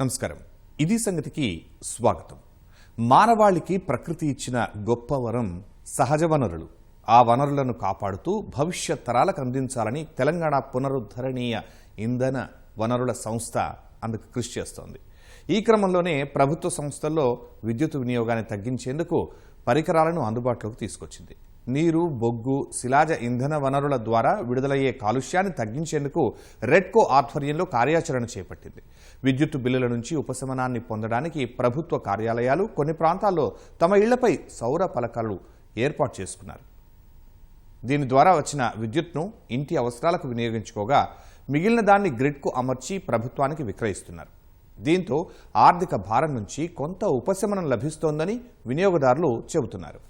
నమస్కారం. ఇది సంగతికి స్వాగతం. మానవాళికి ప్రకృతి ఇచ్చిన గొప్ప వరం సహజ వనరులు. ఆ వనరులను కాపాడుతూ భవిష్యత్ తరాలకు అందించాలని తెలంగాణ పునరుద్ధరణీయ ఇంధన వనరుల సంస్థ అందుకు కృషి చేస్తోంది. ఈ క్రమంలోనే ప్రభుత్వ సంస్థల్లో విద్యుత్ వినియోగాన్ని తగ్గించేందుకు పరికరాలను అందుబాటులోకి తీసుకొచ్చింది. నీరు బొగ్గు శిలాజ ఇంధన వనరుల ద్వారా విడుదలయ్యే కాలుష్యాన్ని తగ్గించేందుకు రెడ్కో ఆధ్వర్యంలో కార్యాచరణ చేపట్టింది. విద్యుత్ బిల్లుల నుంచి ఉపశమనాన్ని పొందడానికి ప్రభుత్వ కార్యాలయాలు కొన్ని ప్రాంతాల్లో తమ ఇళ్ళపై సౌర పలకలు ఏర్పాటు చేసుకున్నారు. దీని ద్వారా వచ్చిన విద్యుత్ను ఇంటి అవసరాలకు వినియోగించుకోగా మిగిలిన దాన్ని గ్రిడ్కు అమర్చి ప్రభుత్వానికి విక్రయిస్తున్నారు. దీంతో ఆర్థిక భారం నుంచి కొంత ఉపశమనం లభిస్తోందని వినియోగదారులు చెబుతున్నారు.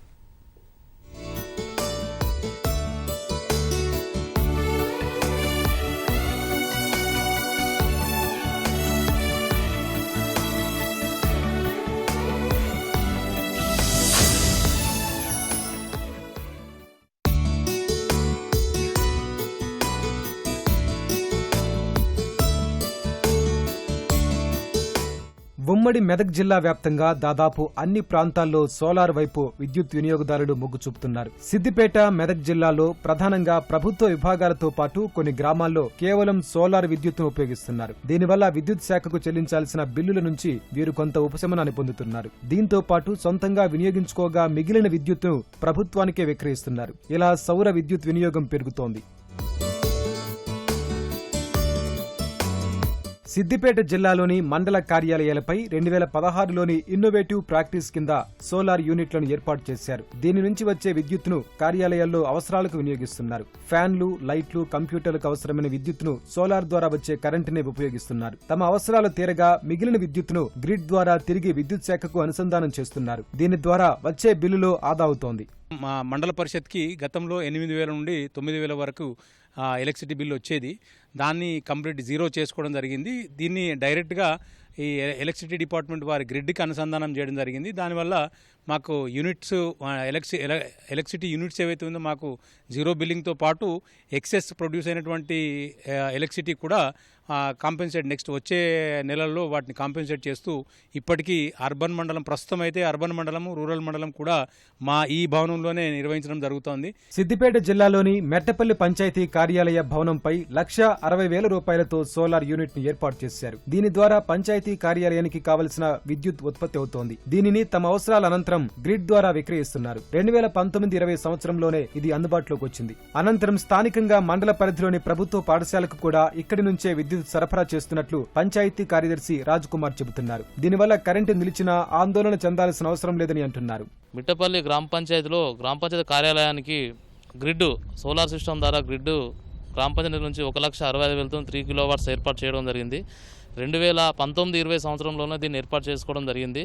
ఉమ్మడి మెదక్ జిల్లా వ్యాప్తంగా దాదాపు అన్ని ప్రాంతాల్లో సోలార్ వైపు విద్యుత్ వినియోగదారులు మొగ్గు చూపుతున్నారు. సిద్దిపేట మెదక్ జిల్లాలో ప్రధానంగా ప్రభుత్వ విభాగాలతో పాటు కొన్ని గ్రామాల్లో కేవలం సోలార్ విద్యుత్ను ఉపయోగిస్తున్నారు. దీనివల్ల విద్యుత్ శాఖకు చెల్లించాల్సిన బిల్లుల నుంచి వీరు కొంత ఉపశమనాన్ని పొందుతున్నారు. దీంతో పాటు సొంతంగా వినియోగించుకోగా మిగిలిన విద్యుత్తును ప్రభుత్వానికే విక్రయిస్తున్నారు. ఇలా సౌర విద్యుత్ వినియోగం పెరుగుతోంది. సిద్దిపేట జిల్లాలోని మండల కార్యాలయాలపై రెండు వేల పదహారులోని ఇన్నోవేటివ్ ప్రాక్టీస్ కింద సోలార్ యూనిట్లను ఏర్పాటు చేశారు. దీని నుంచి వచ్చే విద్యుత్తును కార్యాలయాల్లో అవసరాలకు వినియోగిస్తున్నారు. ఫ్యాన్లు లైట్లు కంప్యూటర్లకు అవసరమైన విద్యుత్తును సోలార్ ద్వారా వచ్చే కరెంటునే ఉపయోగిస్తున్నారు. తమ అవసరాలు తీరగా మిగిలిన విద్యుత్తును గ్రిడ్ ద్వారా తిరిగి విద్యుత్ శాఖకు అనుసంధానం చేస్తున్నారు. దీని ద్వారా వచ్చే బిల్లులో ఆదా అవుతోంది. మా మండల పరిషత్కి గతంలో ఎనిమిది వేల నుండి తొమ్మిది వేల వరకు ఎలక్ట్రిసిటీ బిల్ వచ్చేది. దాన్ని కంప్లీట్ జీరో చేసుకోవడం జరిగింది. దీన్ని డైరెక్ట్గా ఈ ఎలక్ట్రిసిటీ డిపార్ట్మెంట్ వారి గ్రిడ్కి అనుసంధానం చేయడం జరిగింది. దానివల్ల మాకు యూనిట్స్ ఎలక్సి ఎల- ఎలక్ట్రిసిటీ యూనిట్స్ ఏవైతే ఉందో మాకు జీరో బిల్లింగ్తో పాటు ఎక్సెస్ ప్రొడ్యూస్ అయినటువంటి ఎలక్ట్రిసిటీ కూడా కాంపెన్సేట్ నెక్స్ట్ వచ్చే నెలల్లో వాటిని కాంపెన్సేట్ చేస్తూ ఇప్పటికీ అర్బన్ మండలం ప్రస్తుతం అయితే అర్బన్ మండలము రూరల్ మండలం కూడా మా ఈ భవనంలోనే నిర్వహించడం జరుగుతోంది. సిద్దిపేట జిల్లాలోని మెట్టపల్లి పంచాయతీ కార్యాలయ భవనంపై లక్ష అరవై వేల రూపాయలతో సోలార్ యూనిట్ను ఏర్పాటు చేశారు. దీని ద్వారా పంచాయతీ కార్యాలయానికి కావలసిన విద్యుత్ ఉత్పత్తి అవుతోంది. దీనిని తమ అవసరాల అనంతరం గ్రిడ్ ద్వారా విక్రయిస్తున్నారు. రెండు వేల పంతొమ్మిది ఇరవై సంవత్సరంలోనే ఇది అందుబాటులోకి వచ్చింది. అనంతరం స్థానికంగా మండల పరిధిలోని ప్రభుత్వ పాఠశాలకు కూడా ఇక్కడి నుంచే విద్యుత్ సరఫరా చేస్తున్నట్లు పంచాయతీ కార్యదర్శి రాజ్ కుమార్ చెబుతున్నారు. దీనివల్ల కరెంటు నిలిచినా ఆందోళన చెందాల్సిన అవసరం లేదని అంటున్నారు. మిట్టపల్లి గ్రామ పంచాయతీలో గ్రామ పంచాయతీ కార్యాలయానికి గ్రిడ్ సోలార్ సిస్టమ్ ద్వారా గ్రిడ్ గ్రామ పంచాయతీ నుంచి ఒక లక్ష అరవై ఐదు వేలతో త్రీ కిలో వాట్స్ ఏర్పాటు చేయడం జరిగింది. రెండు వేల పంతొమ్మిది ఇరవై సంవత్సరంలోనే దీన్ని ఏర్పాటు చేసుకోవడం జరిగింది.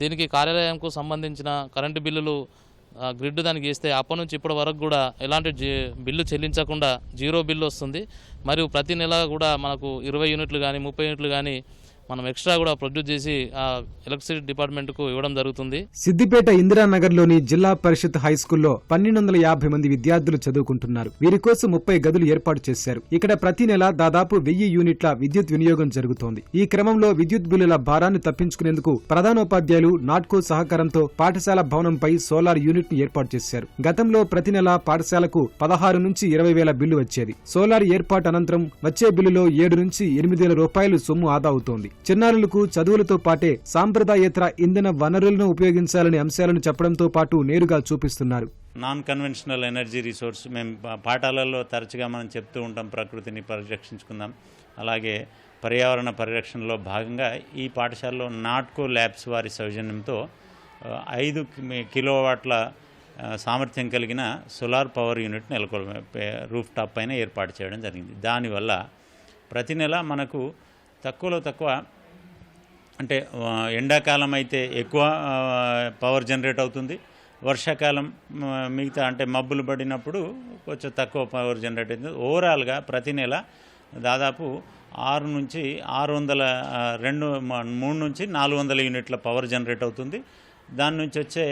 దీనికి కార్యాలయంకు సంబంధించిన కరెంటు బిల్లులు గ్రిడ్ దానికి ఇస్తే అప్పటి నుంచి ఇప్పటి వరకు కూడా ఎలాంటి బిల్లు చెల్లించకుండా జీరో బిల్లు వస్తుంది. మరియు ప్రతి నెల కూడా మనకు ఇరవై యూనిట్లు కానీ ముప్పై యూనిట్లు కానీ మనం ఎక్స్ట్రా కూడా ప్రొడ్యూస్ చేసి ఆ ఎలక్ట్రిసిటీ డిపార్ట్మెంట్కు ఇవ్వడం జరుగుతుంది. సిద్దిపేట ఇందిరానగర్లోని జిల్లా పరిషత్ హై స్కూల్లో పన్నెండు వందల యాభై మంది విద్యార్థులు చదువుకుంటున్నారు. వీరి కోసం ముప్పై గదులు ఏర్పాటు చేశారు. ఇక్కడ ప్రతి నెల దాదాపు వెయ్యి యూనిట్ల విద్యుత్ వినియోగం జరుగుతోంది. ఈ క్రమంలో విద్యుత్ బిల్లుల భారాన్ని తప్పించుకునేందుకు ప్రధానోపాధ్యాయులు నాట్కో సహకారంతో పాఠశాల భవనంపై సోలార్ యూనిట్ను ఏర్పాటు చేశారు. గతంలో ప్రతి నెల పాఠశాలకు పదహారు నుంచి ఇరవై వేల బిల్లు వచ్చేది. సోలార్ ఏర్పాటు అనంతరం వచ్చే బిల్లులో ఏడు నుంచి ఎనిమిది వేల రూపాయలు సొమ్ము ఆదా అవుతోంది. చిన్నారులకు చదువులతో పాటే సాంప్రదాయేతర ఇంధన వనరులను ఉపయోగించాలనే అంశాలను చెప్పడంతో పాటు నేరుగా చూపిస్తున్నారు. నాన్ కన్వెన్షనల్ ఎనర్జీ రిసోర్స్ మేము పాఠాలలో తరచుగా మనం చెప్తూ ఉంటాం ప్రకృతిని పరిరక్షించుకుందాం. అలాగే పర్యావరణ పరిరక్షణలో భాగంగా ఈ పాఠశాలలో నాట్కో ల్యాబ్స్ వారి సౌజన్యంతో ఐదు కిలోవాట్ల సామర్థ్యం కలిగిన సోలార్ పవర్ యూనిట్ నెలకొల్ రూఫ్ టాప్ పైన ఏర్పాటు చేయడం జరిగింది. దానివల్ల ప్రతి నెల మనకు తక్కువలో తక్కువ అంటే ఎండాకాలం అయితే ఎక్కువ పవర్ జనరేట్ అవుతుంది. వర్షాకాలం మిగతా అంటే మబ్బులు పడినప్పుడు కొంచెం తక్కువ పవర్ జనరేట్ అవుతుంది. ఓవరాల్గా ప్రతి నెల దాదాపు ఆరు నుంచి ఆరు వందల రెండు మూడు నుంచి నాలుగు వందల యూనిట్ల పవర్ జనరేట్ అవుతుంది. దాని నుంచి వచ్చే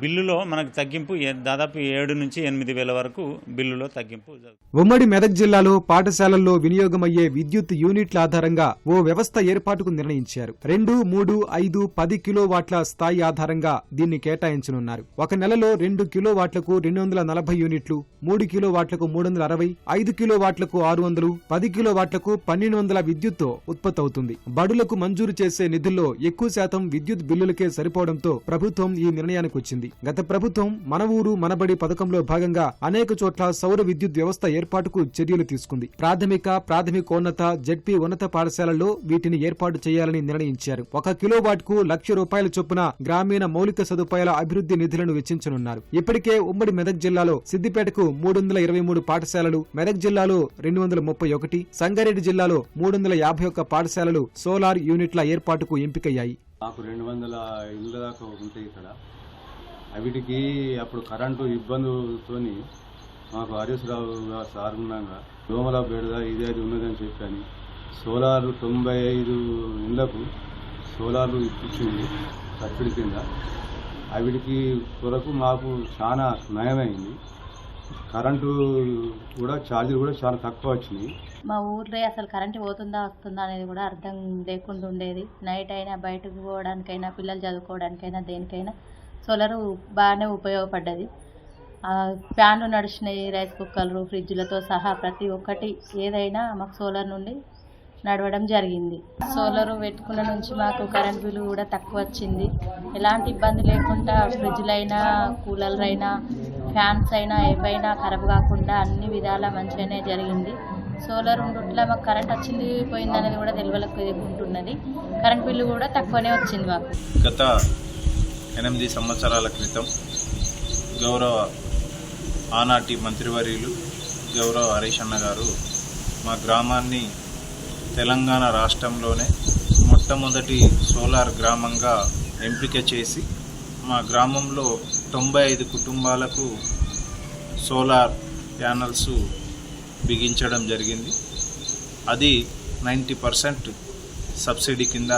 బిల్లులో మనకు తగ్గింపు దాదాపు ఏడు నుంచి ఎనిమిది వేల వరకు బిల్లులో తగ్గింపు ఉమ్మడి మెదక్ జిల్లాలో పాఠశాలల్లో వినియోగమయ్యే విద్యుత్ యూనిట్ల ఆధారంగా ఓ వ్యవస్థ ఏర్పాటుకు నిర్ణయించారు. రెండు మూడు ఐదు పది కిలోవాట్ల స్థాయి ఆధారంగా దీన్ని కేటాయించనున్నారు. ఒక నెలలో రెండు కిలోవాట్లకు రెండు వందల నలభై యూనిట్లు మూడు కిలోవాట్లకు మూడు వందల అరవై ఐదు కిలోవాట్లకు ఆరు వందలు పది కిలోవాట్లకు పన్నెండు వందల విద్యుత్ ఉత్పత్తి అవుతుంది బడులకు మంజూరు చేసే నిధుల్లో ఎక్కువ శాతం విద్యుత్ బిల్లులకే సరిపోవడంతో ప్రభుత్వం ఈ నిర్ణయానికి వచ్చింది గత ప్రభుత్వం మన ఊరు మనబడి పథకంలో భాగంగా అనేక చోట్ల సౌర విద్యుత్ వ్యవస్థ ఏర్పాటుకు చర్యలు తీసుకుంది. ప్రాథమిక ప్రాథమికోన్నత జడ్పీ ఉన్నత పాఠశాలల్లో వీటిని ఏర్పాటు చేయాలని నిర్ణయించారు. ఒక కిలోవాట్కు లక్ష రూపాయల చొప్పున గ్రామీణ మౌలిక సదుపాయాల అభివృద్ధి నిధులను వెచ్చించనున్నారు. ఇప్పటికే ఉమ్మడి మెదక్ జిల్లాలో సిద్దిపేటకు మూడు వందల ఇరవై మూడు పాఠశాలలు మెదక్ జిల్లాలో రెండు వందల ముప్పై ఒకటి సంగారెడ్డి జిల్లాలో మూడు వందల యాభై ఒక్క పాఠశాలలు సోలార్ యూనిట్ల ఏర్పాటుకు ఎంపికయ్యాయి. మాకు రెండు వందల ఇళ్ళ దాకా ఉంటాయి ఇక్కడ వీటికి అప్పుడు కరెంటు ఇబ్బందులతోని మాకు హరీష్ రావు గారు సార్ ఉండగా దోమల బెడద ఇది అది ఉన్నదని చెప్పాను సోలార్ తొంభై ఐదు ఇళ్ళకు సోలార్లు ఇప్పించింది సబ్సిడీ కింద. అవిటికి కొరకు మాకు చాలా నయమైంది. కరెంటు కూడా ఛార్జీలు కూడా చాలా తక్కువ వచ్చినాయి. మా ఊర్లో అసలు కరెంట్ పోతుందా వస్తుందా అనేది కూడా అర్థం లేకుండా ఉండేది. నైట్ అయినా బయటకు పోవడానికైనా పిల్లలు చదువుకోవడానికైనా దేనికైనా సోలార్ బాగానే ఉపయోగపడ్డది. ఫ్యాన్లు నడిచినాయి రైస్ కుక్కర్లు ఫ్రిడ్జ్లతో సహా ప్రతి ఒక్కటి ఏదైనా మాకు సోలార్ నుండి నడవడం జరిగింది. సోలార్ పెట్టుకున్న నుంచి మాకు కరెంట్ బిల్లు కూడా తక్కువ వచ్చింది. ఎలాంటి ఇబ్బంది లేకుండా ఫ్రిడ్జ్లైనా కూలర్లైనా ఫ్యాన్స్ అయినా ఏవైనా ఖరాబ్ కాకుండా అన్ని విధాలా మంచిగానే జరిగింది. సోలార్ ఉండుట్లా మాకు కరెంట్ వచ్చింది పోయింది అనేది కూడా తెలియకుంటున్నది. కరెంట్ బిల్లు కూడా తక్కువనే వచ్చింది మాకు. గత ఎనిమిది సంవత్సరాల క్రితం గౌరవ ఆనాటి మంత్రివర్యులు గౌరవ హరీష్ అన్న గారు మా గ్రామాన్ని తెలంగాణ రాష్ట్రంలోనే మొట్టమొదటి సోలార్ గ్రామంగా ఎంపిక చేసి మా గ్రామంలో తొంభై ఐదు కుటుంబాలకు సోలార్ ప్యానల్స్ బిగించడం జరిగింది. అది నైంటీ పర్సెంట్ సబ్సిడీ కింద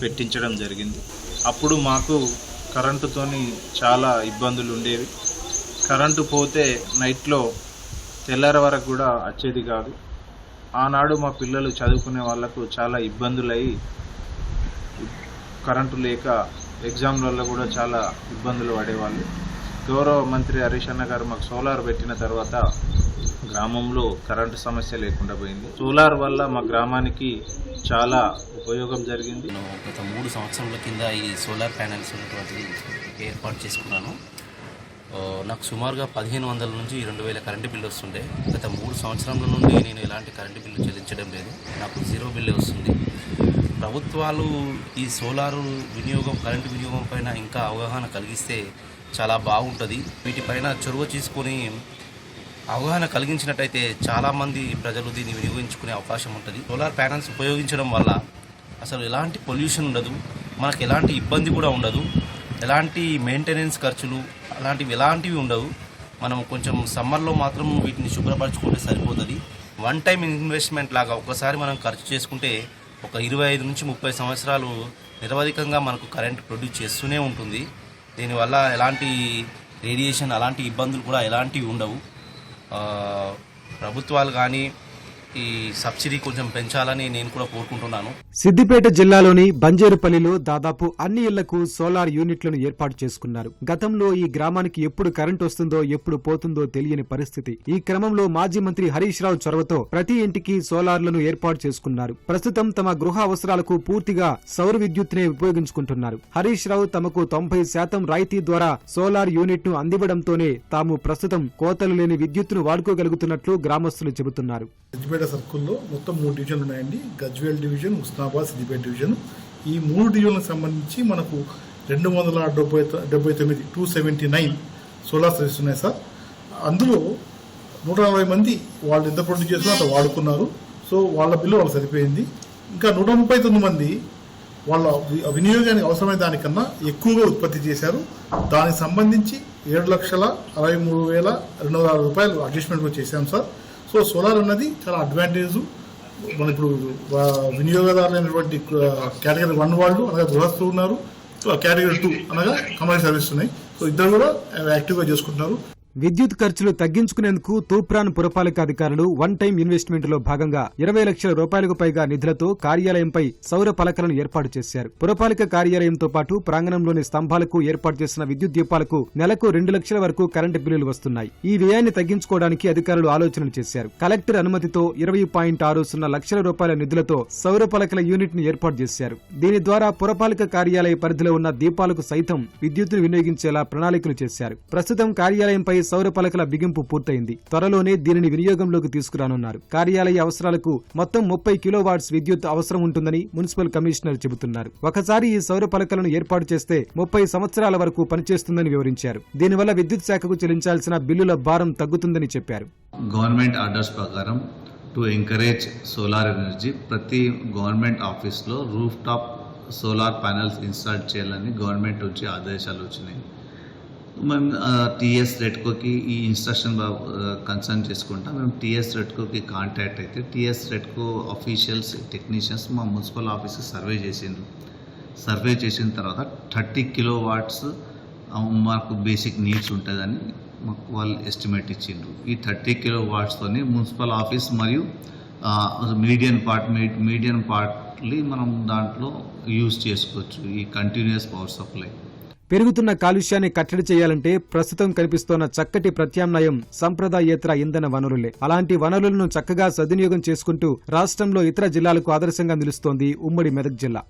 పెట్టించడం జరిగింది. అప్పుడు మాకు కరెంటుతోని చాలా ఇబ్బందులు ఉండేవి కరెంటు పోతే నైట్లో తెల్లారి వరకు కూడా వచ్చేది కాదు. ఆనాడు మా పిల్లలు చదువుకునే వాళ్ళకు చాలా ఇబ్బందులయ్యి కరెంటు లేక ఎగ్జామ్లలో కూడా చాలా ఇబ్బందులు పడేవాళ్ళు. గౌరవ మంత్రి హరీష్ అన్న గారు మాకు సోలార్ పెట్టిన తర్వాత గ్రామంలో కరెంటు సమస్య లేకుండా పోయింది. సోలార్ వల్ల మా గ్రామానికి చాలా ఉపయోగం జరిగింది. నేను గత మూడు సంవత్సరాల కింద ఈ సోలార్ ప్యానెల్స్ ఉన్నటువంటిది ఏర్పాటు చేసుకున్నాను. నాకు సుమారుగా పదిహేను వందల నుంచి రెండు వేల కరెంటు బిల్లు వస్తుండే. గత మూడు సంవత్సరాల నుండి నేను ఎలాంటి కరెంటు బిల్లు చెల్లించడం లేదు. నాకు జీరో బిల్లే వస్తుంది. ప్రభుత్వాలు ఈ సోలారు వినియోగం కరెంటు వినియోగం పైన ఇంకా అవగాహన కలిగిస్తే చాలా బాగుంటుంది. వీటిపైన చొరవ తీసుకొని అవగాహన కలిగించినట్టయితే చాలామంది ప్రజలు దీన్ని వినియోగించుకునే అవకాశం ఉంటుంది. సోలార్ ప్యానల్స్ ఉపయోగించడం వల్ల అసలు ఎలాంటి పొల్యూషన్ ఉండదు మనకు ఎలాంటి ఇబ్బంది కూడా ఉండదు ఎలాంటి మెయింటెనెన్స్ ఖర్చులు అలాంటివి ఎలాంటివి ఉండవు. మనం కొంచెం సమ్మర్లో మాత్రం వీటిని శుభ్రపరచుకుంటే సరిపోతుంది. వన్ టైం ఇన్వెస్ట్మెంట్ లాగా ఒకసారి మనం ఖర్చు చేసుకుంటే ఒక ఇరవై ఐదు నుంచి ముప్పై సంవత్సరాలు నిరవధికంగా మనకు కరెంట్ ప్రొడ్యూస్ చేస్తూనే ఉంటుంది. దీనివల్ల ఎలాంటి రేడియేషన్ అలాంటి ఇబ్బందులు కూడా ఎలాంటివి ఉండవు. ప్రభుత్వాలు కానీ ఈ సబ్సిడీ కొంచెం పెంచాలని నేను కూడా కోరుకుంటున్నాను. సిద్దిపేట జిల్లాలోని బంజేరుపల్లిలో దాదాపు అన్ని ఇళ్ళకు సోలార్ యూనిట్లను ఏర్పాటు చేసుకున్నారు. గతంలో ఈ గ్రామానికి ఎప్పుడు కరెంట్ వస్తుందో ఎప్పుడు పోతుందో తెలియని పరిస్థితి. ఈ క్రమంలో మాజీ మంత్రి హరీష్ రావు చొరవతో ప్రతి ఇంటికి సోలార్లను ఏర్పాటు చేసుకున్నారు. ప్రస్తుతం తమ గృహ అవసరాలకు పూర్తిగా సౌర విద్యుత్తునే ఉపయోగించుకుంటున్నారు. హరీష్ రావు తమకు తొంభై శాతం రాయితీ ద్వారా సోలార్ యూనిట్ను అందివ్వడంతోనే తాము ప్రస్తుతం కోతలు లేని విద్యుత్తును వాడుకోగలుగుతున్నట్లు గ్రామస్తులు చెబుతున్నారు. కర్ణాటక సర్కిల్లో మొత్తం మూడు డివిజన్లు ఉన్నాయండి. గజ్వేల్ డివిజన్ ఉస్నాబాద్ సిద్దిపేట డివిజన్ ఈ మూడు డివిజన్లకు సంబంధించి మనకు రెండు వందల డెబ్బై డెబ్బై తొమ్మిది two seventy nine solar service ఉన్నాయి సార్. అందులో నూట నలభై మంది వాళ్ళు ఎంత ప్రొడ్యూస్ చేసినా అంత వాడుకున్నారు. సో వాళ్ళ బిల్లు వాళ్ళు సరిపోయింది. ఇంకా నూట ముప్పై తొమ్మిది మంది వాళ్ళ వినియోగానికి అవసరమైన దానికన్నా ఎక్కువగా ఉత్పత్తి చేశారు. దానికి సంబంధించి ఏడు లక్షల అరవై మూడు వేల రెండు వందల రూపాయలు అడ్జస్ట్మెంట్ చేశాం సార్. సో సోలార్ అన్నది చాలా అడ్వాంటేజ్ మన ఇప్పుడు వినియోగదారులైనటువంటి కేటగిరీ వన్ వాళ్ళు అనగా గృహస్థులు ఉన్నారు. కేటగిరీ టూ అనగా కమర్షియల్ సర్వీస్ ఉన్నాయి. సో ఇద్దరు కూడా యాక్టివ్గా చేసుకుంటున్నారు. విద్యుత్ ఖర్చులు తగ్గించుకునేందుకు తూప్రాన్ పురపాలిక అధికారులు వన్ టైం ఇన్వెస్ట్మెంట్లో భాగంగా ఇరవై లక్షల రూపాయలకు పైగా నిధులతో కార్యాలయంపై సౌర పలకలను ఏర్పాటు చేశారు. పురపాలిక కార్యాలయంతో పాటు ప్రాంగణంలోని స్తంభాలకు ఏర్పాటు చేసిన విద్యుత్ దీపాలకు నెలకు రెండు లక్షల వరకు కరెంటు బిల్లులు వస్తున్నాయి. ఈ వ్యయాన్ని తగ్గించుకోవడానికి అధికారులు ఆలోచనలు చేశారు. కలెక్టర్ అనుమతితో ఇరవై పాయింట్ ఆరు సున్నా లక్షల రూపాయల నిధులతో సౌర పలకల యూనిట్ను ఏర్పాటు చేశారు. దీని ద్వారా పురపాలిక కార్యాలయ పరిధిలో ఉన్న దీపాలకు సైతం విద్యుత్తును వినియోగించేలా ప్రణాళికలు చేశారు. ప్రస్తుతం కార్యాలయంపై సౌర పలకల బిగింపు పూర్తయింది. త్వరలోనే దీనిని వినియోగంలోకి తీసుకురానున్నారు. కార్యాలయ అవసరాలకు మొత్తం ముప్పై కిలోవాట్స్ విద్యుత్ అవసరం ఉంటుందని మున్సిపల్ కమిషనర్ చెబుతున్నారు. ఒకసారి ఈ సౌర పలకలను ఏర్పాటు చేస్తే ముప్పై సంవత్సరాల వరకు పనిచేస్తుందని వివరించారు. దీనివల్ల విద్యుత్ శాఖకు చెల్లించాల్సిన బిల్లుల భారం తగ్గుతుందని చెప్పారు. గవర్నమెంట్ ఆర్డర్స్ ప్రకారం టు ఎంకరేజ్ సోలార్ ఎనర్జీ ప్రతి గవర్నమెంట్ ఆఫీస్లో roof top solar panels install చేయాలని గవర్నమెంట్ నుంచి ఆదేశాలు వచ్చినాయి. మేము టీఎస్ రెడ్కోకి ఈ ఇన్స్ట్రక్షన్ కన్సర్న్ చేసుకుంటా. మేము టీఎస్ రెడ్కోకి కాంటాక్ట్ అయితే టీఎస్ రెడ్కో అఫీషియల్స్ టెక్నీషియన్స్ మా మున్సిపల్ ఆఫీస్ సర్వే చేసిండ్రు. సర్వే చేసిన తర్వాత థర్టీ కిలో వాట్స్ మాకు బేసిక్ నీడ్స్ ఉంటుందని మాకు వాళ్ళు ఎస్టిమేట్ ఇచ్చిండ్రు. ఈ థర్టీ కిలో వాట్స్తోని మున్సిపల్ ఆఫీస్ మరియు మీడియన్ పార్ట్ మీడియన్ పార్ట్లీ మనం దాంట్లో యూజ్ చేసుకోవచ్చు ఈ కంటిన్యూస్ పవర్ సప్లై పెరుగుతున్న కాలుష్యాన్ని కట్టడి చేయాలంటే ప్రస్తుతం కనిపిస్తోన్న చక్కటి ప్రత్యామ్నాయం సంప్రదాయేతర ఇంధన వనరులే. అలాంటి వనరులను చక్కగా సద్వినియోగం చేసుకుంటూ రాష్ట్రంలో ఇతర జిల్లాలకు ఆదర్శంగా నిలుస్తోంది ఉమ్మడి మెదక్ జిల్లా.